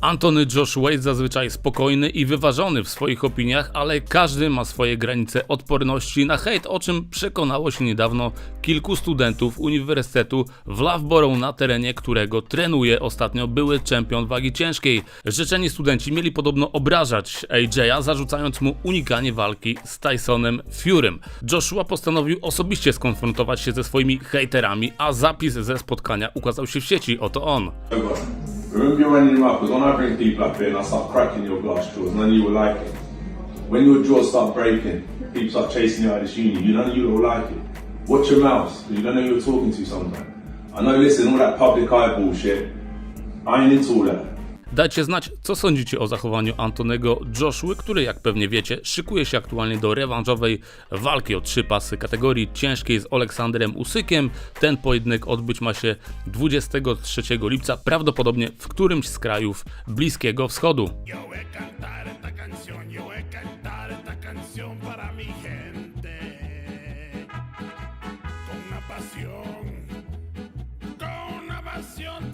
Antony Josh Wade zazwyczaj spokojny i wyważony w swoich opiniach, ale każdy ma swoje granice odporności na hejt, o czym przekonało się niedawno kilku studentów Uniwersytetu w Loughborough, na terenie którego trenuje ostatnio były czempion wagi ciężkiej. Rzeczeni studenci mieli podobno obrażać AJ'a, zarzucając mu unikanie walki z Tysonem Furym. Joshua postanowił osobiście skonfrontować się ze swoimi hejterami, a zapis ze spotkania ukazał się w sieci. Oto on. Remember running your mouth because when I bring people up here and I start cracking your glass jaws, none of you will like it. When your jaws start breaking, people start chasing you out of this union, you none of you will like it. Watch your mouth, because you don't know who you're talking to sometimes. I know, listen, all that public eye bullshit, I ain't into all that. Dajcie znać, co sądzicie o zachowaniu Antonego Joshua, który jak pewnie wiecie, szykuje się aktualnie do rewanżowej walki o trzy pasy kategorii ciężkiej z Aleksandrem Usykiem. Ten pojedynek odbyć ma się 23 lipca, prawdopodobnie w którymś z krajów Bliskiego Wschodu. pasión, con una pasión